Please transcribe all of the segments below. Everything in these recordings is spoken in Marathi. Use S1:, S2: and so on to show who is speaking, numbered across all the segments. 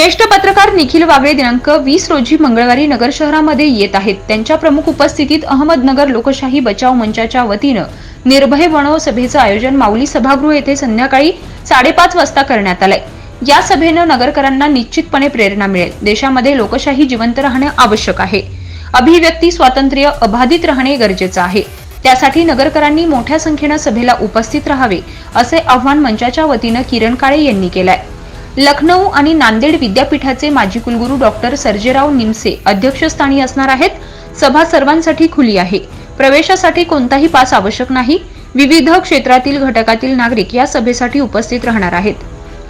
S1: ज्येष्ठ पत्रकार निखिल वागळे दिनांक वीस रोजी मंगळवारी नगर शहरामध्ये येत आहेत. त्यांच्या प्रमुख उपस्थितीत अहमदनगर लोकशाही बचाव मंचाच्या वतीनं निर्भय वणव सभेचं आयोजन माऊली सभागृह येथे संध्याकाळी साडेपाच वाजता करण्यात आलंय. या सभेनं नगरकरांना निश्चितपणे प्रेरणा मिळेल. देशामध्ये लोकशाही जिवंत राहणं आवश्यक आहे. अभिव्यक्ती स्वातंत्र्य अबाधित राहणे गरजेचं आहे. त्यासाठी नगरकरांनी मोठ्या संख्येनं सभेला उपस्थित राहावे असे आव्हान मंचाच्या वतीनं किरण काळे यांनी केलंय. लखनौ आणि नांदेड विद्यापीठाचे माजी कुलगुरू डॉक्टर सर्जेराव निमसे अध्यक्षस्थानी असणार आहेत. सभा सर्वांसाठी खुली आहे. प्रवेशासाठी कोणताही पास आवश्यक नाही. विविध क्षेत्रातील घटकातील नागरिक या सभेसाठी उपस्थित राहणार आहेत.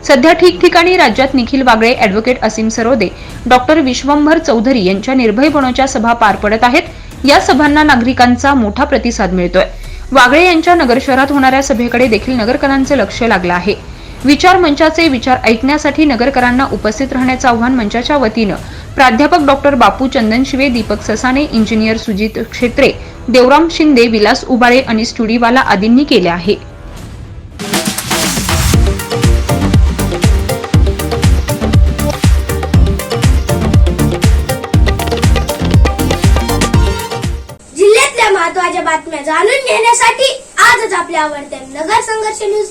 S1: सध्या ठिकठिकाणी राज्यात निखिल वागळे ॲडव्होकेट असीम सरोदे डॉक्टर विश्वंभर चौधरी यांच्या निर्भय बनवच्या सभा पार पडत आहेत. या सभांना नागरिकांचा मोठा प्रतिसाद मिळतोय. वागळे यांच्या नगर शहरात होणाऱ्या सभेकडे देखील नगरकरांचे लक्ष लागलं आहे. विचार मंचाचे विचार ऐकण्यासाठी नगरकरांना उपस्थित राहण्याचं आव्हान मंचाच्या वतीनं प्राध्यापक डॉक्टर बापू चंदनशिवे दीपक ससाने इंजिनियर सुजित क्षेत्रे देवराम शिंदे विलास उबाळे आणि स्टुडीवाला आदींनी केले आहे.
S2: जिल्ह्यातल्या महत्त्वाच्या बातम्या जाणून घेण्यासाठी आजच आपल्या आवडत्या नगर संघर्ष न्यूज